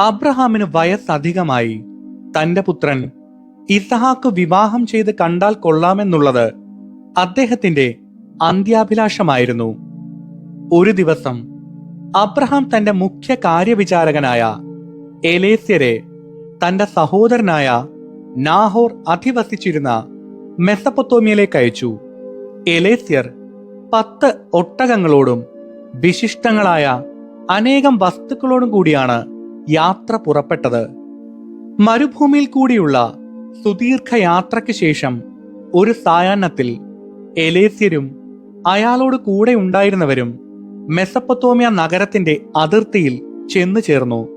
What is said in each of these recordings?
അബ്രഹാമിന് വയസ്സധികമായി. തന്റെ പുത്രൻ ഇസഹാക്ക് വിവാഹം ചെയ്ത് കണ്ടാൽ കൊള്ളാമെന്നുള്ളത് അദ്ദേഹത്തിന്റെ അന്ത്യാഭിലാഷമായിരുന്നു. ഒരു ദിവസം അബ്രഹാം തന്റെ മുഖ്യ കാര്യവിചാരകനായ എലേസ്യരെ തന്റെ സഹോദരനായ നാഹോർ അധിവസിച്ചിരുന്ന മെസപ്പൊത്തോമിയയിലേക്ക് അയച്ചു. എലേസ്യർ പത്ത് ഒട്ടകങ്ങളോടും വിശിഷ്ടങ്ങളായ അനേകം വസ്തുക്കളോടും കൂടിയാണ് യാത്ര പുറപ്പെട്ടത്. മരുഭൂമിയിൽ കൂടിയുള്ള സുദീർഘ യാത്രയ്ക്ക് ശേഷം ഒരു സായാഹ്നത്തിൽ എലേസ്യരും അയാളോട് കൂടെ ഉണ്ടായിരുന്നവരും മെസപ്പത്തോമിയ നഗരത്തിന്റെ അതിർത്തിയിൽ ചെന്നു ചേർന്നു.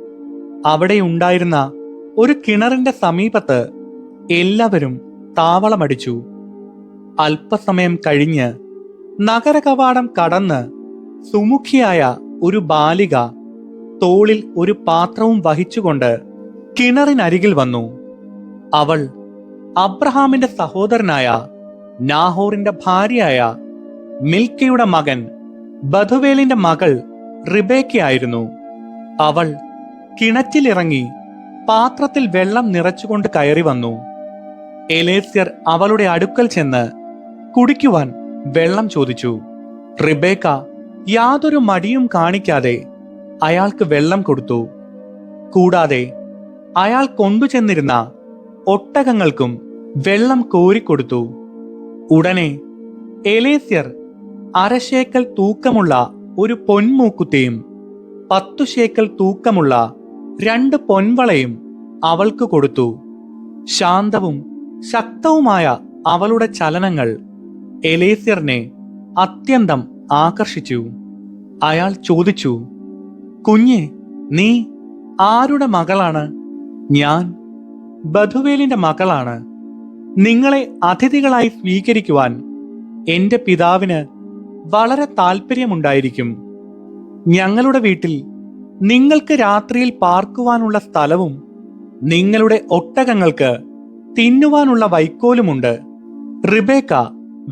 അവിടെ ഉണ്ടായിരുന്ന ഒരു കിണറിന്റെ സമീപത്ത് എല്ലാവരും താവളമടിച്ചു. അല്പസമയം കഴിഞ്ഞ് നഗരകവാടം കടന്ന് സുമുഖിയായ ഒരു ബാലിക തോളിൽ ഒരു പാത്രവും വഹിച്ചുകൊണ്ട് കിണറിനരികിൽ വന്നു. അവൾ അബ്രഹാമിന്റെ സഹോദരനായ നാഹോറിന്റെ ഭാര്യയായ മിൽക്കയുടെ മകൻ ബധുവേലിന്റെ മകൾ റിബേക്കയായിരുന്നു. അവൾ കിണറ്റിലിറങ്ങി പാത്രത്തിൽ വെള്ളം നിറച്ചുകൊണ്ട് കയറി വന്നു. എലേസ്യർ അവളുടെ അടുക്കൽ ചെന്ന് കുടിക്കുവാൻ വെള്ളം ചോദിച്ചു. റിബേക്ക യാതൊരു മടിയും കാണിക്കാതെ അയാൾക്ക് വെള്ളം കൊടുത്തു. കൂടാതെ അയാൾ കൊണ്ടുചെന്നിരുന്ന ഒട്ടകങ്ങൾക്കും വെള്ളം കോരിക്കൊടുത്തു. ഉടനെ എലേസ്യർ അരശേക്കൽ തൂക്കമുള്ള ഒരു പൊന്മൂക്കുത്തിയും പത്തു ശേക്കൽ തൂക്കമുള്ള രണ്ട് പൊൻവളയും അവൾക്ക് കൊടുത്തു. ശാന്തവും ശക്തവുമായ അവളുടെ ചലനങ്ങൾ എലേസ്യറിനെ അത്യന്തം ആകർഷിച്ചു. അയാൾ ചോദിച്ചു കുഞ്ഞെ നീ ആരുടെ മകളാണ്? ഞാൻ ബധുവേലിന്റെ മകളാണ്. നിങ്ങളെ അതിഥികളായി സ്വീകരിക്കുവാൻ എന്റെ പിതാവിന് വളരെ താല്പര്യമുണ്ടായിരിക്കും ഞങ്ങളുടെ വീട്ടിൽ നിങ്ങൾക്ക് രാത്രിയിൽ പാർക്കുവാനുള്ള സ്ഥലവും നിങ്ങളുടെ ഒട്ടകങ്ങൾക്ക് തിന്നുവാനുള്ള വൈക്കോലുമുണ്ട്. റിബേക്ക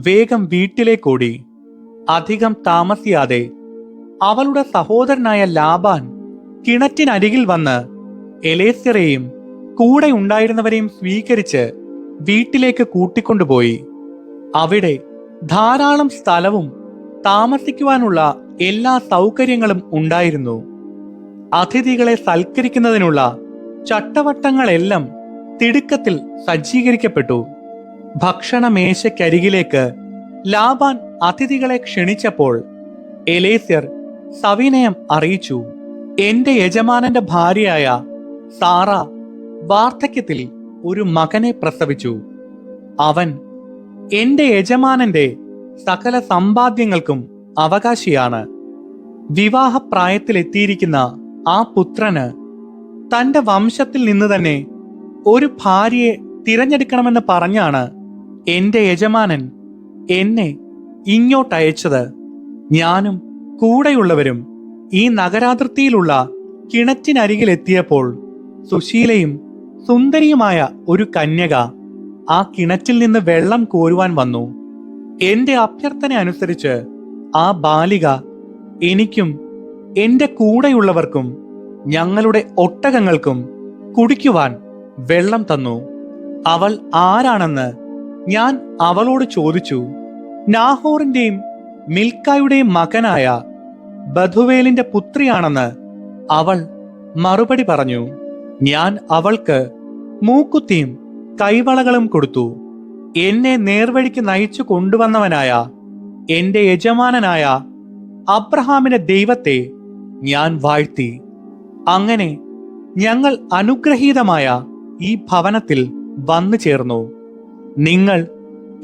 വേഗം വീട്ടിലേക്കോടി. അധികം താമസിയാതെ അവളുടെ സഹോദരനായ ലാബാൻ കിണറ്റിനരികിൽ വന്ന് എലേസ്യറേയും കൂടെ ഉണ്ടായിരുന്നവരെയും സ്വീകരിച്ച് വീട്ടിലേക്ക് കൂട്ടിക്കൊണ്ടുപോയി. അവിടെ ധാരാളം സ്ഥലവും താമസിക്കുവാനുള്ള എല്ലാ സൗകര്യങ്ങളും ഉണ്ടായിരുന്നു. അതിഥികളെ സൽക്കരിക്കുന്നതിനുള്ള ചട്ടവട്ടങ്ങളെല്ലാം തിടുക്കത്തിൽ സജ്ജീകരിക്കപ്പെട്ടു. ഭക്ഷണമേശക്കരികിലേക്ക് ലാബാൻ അതിഥികളെ ക്ഷണിച്ചപ്പോൾ എലേസ്യർ സവിനയം അറിയിച്ചു. എന്റെ യജമാനന്റെ ഭാര്യയായ സാറ വാർദ്ധക്യത്തിൽ ഒരു മകനെ പ്രസവിച്ചു. അവൻ എന്റെ യജമാനന്റെ സകല സമ്പാദ്യങ്ങൾക്കും അവകാശിയാണ്. വിവാഹപ്രായത്തിലെത്തിയിരിക്കുന്ന ആ പുത്രന് തന്റെ വംശത്തിൽ നിന്ന് തന്നെ ഒരു ഭാര്യയെ തിരഞ്ഞെടുക്കണമെന്ന് പറഞ്ഞാണ് എന്റെ യജമാനൻ എന്നെ ഇങ്ങോട്ടയച്ചത്. ഞാനും കൂടെയുള്ളവരും ഈ നഗരാതിർത്തിയിലുള്ള കിണറ്റിനരികിൽ എത്തിയപ്പോൾ സുശീലയും സുന്ദരിയുമായ ഒരു കന്യക ആ കിണറ്റിൽ നിന്ന് വെള്ളം കോരുവാൻ വന്നു. എന്റെ അഭ്യർത്ഥന അനുസരിച്ച് ആ ബാലിക എനിക്കും എന്റെ കൂടെയുള്ളവർക്കും ഞങ്ങളുടെ ഒട്ടകങ്ങൾക്കും കുടിക്കുവാൻ വെള്ളം തന്നു. അവൾ ആരാണെന്ന് ഞാൻ അവളോട് ചോദിച്ചു. നാഹോറിന്റെയും മിൽക്കായുടെയും മകനായ ബധുവേലിന്റെ പുത്രിയാണെന്ന് അവൾ മറുപടി പറഞ്ഞു ഞാൻ അവൾക്ക് മൂക്കുത്തിയും കൈവളകളും കൊടുത്തു. എന്നെ നേർവഴിക്ക് നയിച്ചു കൊണ്ടുവന്നവനായ എന്റെ യജമാനനായ അബ്രഹാമിന്റെ ദൈവത്തെ ഞാൻ വാഴ്ത്തി. അങ്ങനെ ഞങ്ങൾ അനുഗ്രഹീതമായ ഈ ഭവനത്തിൽ വന്നു ചേർന്നു നിങ്ങൾ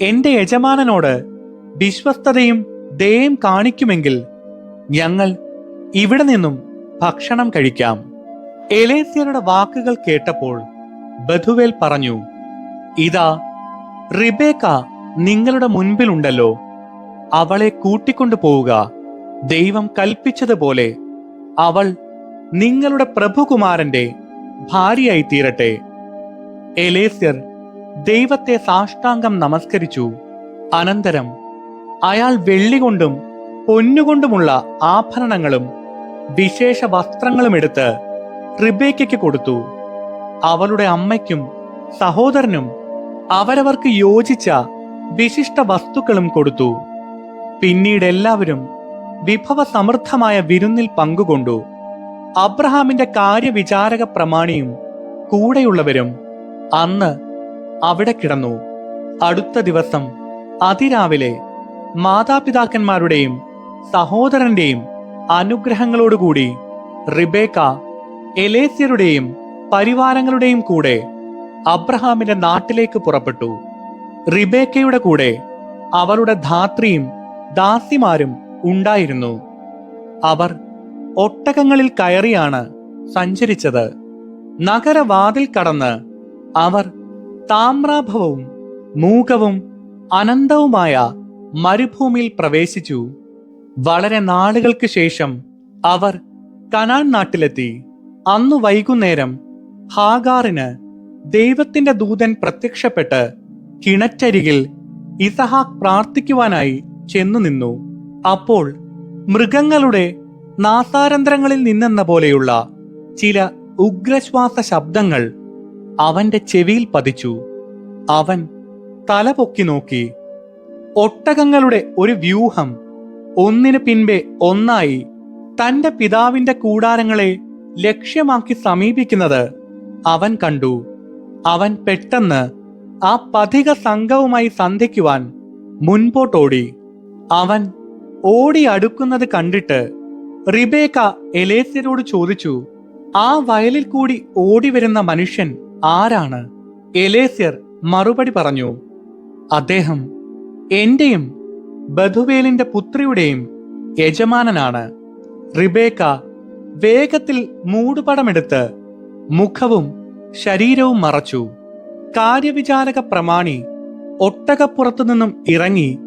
എന്റെ യജമാനനോട് വിശ്വസ്തതയും ദയം കാണിക്കുമെങ്കിൽ ഞങ്ങൾ ഇവിടെ നിന്നും ഭക്ഷണം കഴിക്കാം. എലേസ്യരുടെ വാക്കുകൾ കേട്ടപ്പോൾ ബധുവേൽ പറഞ്ഞു ഇതാ റിബേക്ക നിങ്ങളുടെ മുൻപിലുണ്ടല്ലോ. അവളെ കൂട്ടിക്കൊണ്ടു പോവുക. ദൈവം കൽപ്പിച്ചതുപോലെ അവൾ നിങ്ങളുടെ പ്രഭുകുമാരന്റെ ഭാര്യയായി തീരട്ടെ. എലേസ്യർ ദൈവത്തെ സാഷ്ടാംഗം നമസ്കരിച്ചു. അനന്തരം അയാൾ വെള്ളി കൊണ്ടും പൊന്നുകൊണ്ടുമുള്ള ആഭരണങ്ങളും വിശേഷ വസ്ത്രങ്ങളും എടുത്ത് റിബേക്കയ്ക്ക് കൊടുത്തു. അവളുടെ അമ്മയ്ക്കും സഹോദരനും അവരവർക്ക് യോജിച്ച വിശിഷ്ട വസ്തുക്കളും കൊടുത്തു. പിന്നീട് എല്ലാവരും വിഭവസമൃദ്ധമായ വിരുന്നിൽ പങ്കുകൊണ്ടു. അബ്രഹാമിന്റെ കാര്യവിചാരക പ്രമാണിയും കൂടെയുള്ളവരും അന്ന് അവിടെ കിടന്നു. അടുത്ത ദിവസം അതിരാവിലെ മാതാപിതാക്കന്മാരുടെയും സഹോദരന്റെയും അനുഗ്രഹങ്ങളോടുകൂടി റിബേക്ക എലേസ്യരുടെയും പരിവാരങ്ങളുടെയും കൂടെ അബ്രഹാമിന്റെ നാട്ടിലേക്ക് പുറപ്പെട്ടു. റിബേക്കയുടെ കൂടെ അവളുടെ ധാത്രിയും ദാസിമാരും ഉണ്ടായിരുന്നു. അവർ ഒട്ടകങ്ങളിൽ കയറിയാണ് സഞ്ചരിച്ചത്. നഗരവാതിൽ കടന്ന് അവർ താമ്രാഭവും മൂകവും അനന്തവുമായ മരുഭൂമിയിൽ പ്രവേശിച്ചു. വളരെ നാളുകൾക്ക് ശേഷം അവർ കനാൻ നാട്ടിലെത്തി. അന്നു വൈകുന്നേരം ഹാഗാറിന് ദൈവത്തിന്റെ ദൂതൻ പ്രത്യക്ഷപ്പെട്ട് കിണറ്റരികിൽ ഇസഹാക്ക് പ്രാർത്ഥിക്കുവാനായി ചെന്നു നിന്നു. അപ്പോൾ മൃഗങ്ങളുടെ നാസാരന്ധ്രങ്ങളിൽ നിന്നെന്ന പോലെയുള്ള ചില ഉഗ്രശ്വാസ ശബ്ദങ്ങൾ അവന്റെ ചെവിയിൽ പതിച്ചു. അവൻ തല പൊക്കി നോക്കി. ഒട്ടകങ്ങളുടെ ഒരു വ്യൂഹം ഒന്നിനു പിൻപെ ഒന്നായി തന്റെ പിതാവിന്റെ കൂടാരങ്ങളെ ലക്ഷ്യമാക്കി സമീപിക്കുന്നത് അവൻ കണ്ടു. അവൻ പെട്ടെന്ന് ആ പഥിക സംഘവുമായി സന്ധിക്കുവാൻ മുൻപോട്ടോടി. അവൻ ഓടി അടുക്കുന്നത് കണ്ടിട്ട് റിബേക്ക എലേസ്യരോട് ചോദിച്ചു ആ വയലിൽ കൂടി ഓടി വരുന്ന മനുഷ്യൻ ആരാണ്? എലേസ്യർ മറുപടി പറഞ്ഞു അദ്ദേഹം എന്റെയും ബധുവേലിന്റെ പുത്രിയുടെയും യജമാനനാണ്. റിബേക്ക വേഗത്തിൽ മൂടുപടമെടുത്ത് മുഖവും ശരീരവും മറച്ചു. കാര്യവിചാരക പ്രമാണി ഒട്ടകപ്പുറത്തു നിന്നും ഇറങ്ങി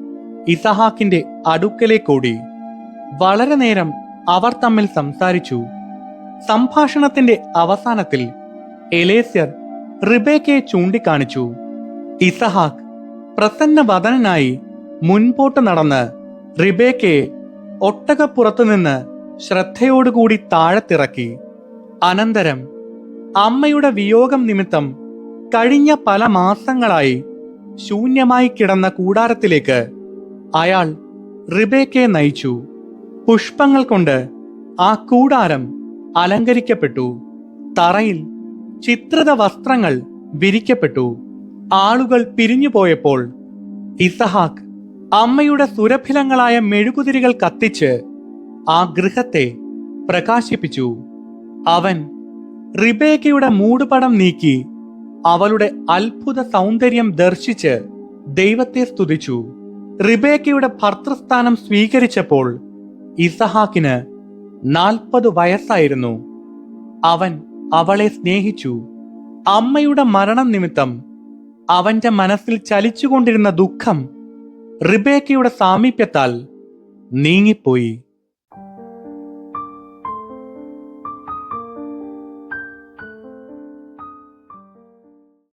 ഇസഹാക്കിന്റെ അടുക്കലേക്കോടി. വളരെ നേരം അവർ തമ്മിൽ സംസാരിച്ചു. സംഭാഷണത്തിന്റെ അവസാനത്തിൽ എലേസ്യർ റിബേക്കയെ ചൂണ്ടിക്കാണിച്ചു. ഇസഹാക്ക് പ്രസന്നവദനായി മുൻപോട്ട് നടന്ന് റിബേക്കയെ ഒട്ടകപ്പുറത്തുനിന്ന് ശ്രദ്ധയോടുകൂടി താഴത്തിറക്കി. അനന്തരം അമ്മയുടെ വിയോഗം നിമിത്തം കഴിഞ്ഞ പല മാസങ്ങളായി ശൂന്യമായി കിടന്ന കൂടാരത്തിലേക്ക് അയാൾ റിബേക്കയെ നയിച്ചു. പുഷ്പങ്ങൾ കൊണ്ട് ആ കൂടാരം അലങ്കരിക്കപ്പെട്ടു. തറയിൽ ചിത്രിത വസ്ത്രങ്ങൾ വിരിക്കപ്പെട്ടു. ആളുകൾ പിരിഞ്ഞുപോയപ്പോൾ ഇസഹാക്ക് അമ്മയുടെ സുരഭിലങ്ങളായ മെഴുകുതിരികൾ കത്തിച്ച് ആ ഗൃഹത്തെ പ്രകാശിപ്പിച്ചു. അവൻ റിബേക്കയുടെ മൂടുപടം നീക്കി അവളുടെ അത്ഭുത സൗന്ദര്യം ദർശിച്ച് ദൈവത്തെ സ്തുതിച്ചു. റിബേക്കയുടെ ഭർത്തൃസ്ഥാനം സ്വീകരിച്ചപ്പോൾ ഇസഹാക്കിന് നാൽപ്പത് വയസ്സായിരുന്നു. അവൻ അവളെ സ്നേഹിച്ചു. അമ്മയുടെ മരണം നിമിത്തം അവന്റെ മനസ്സിൽ ചലിച്ചുകൊണ്ടിരുന്ന ദുഃഖം റിബേക്കയുടെ സാമീപ്യത്താൽ നീങ്ങിപ്പോയി.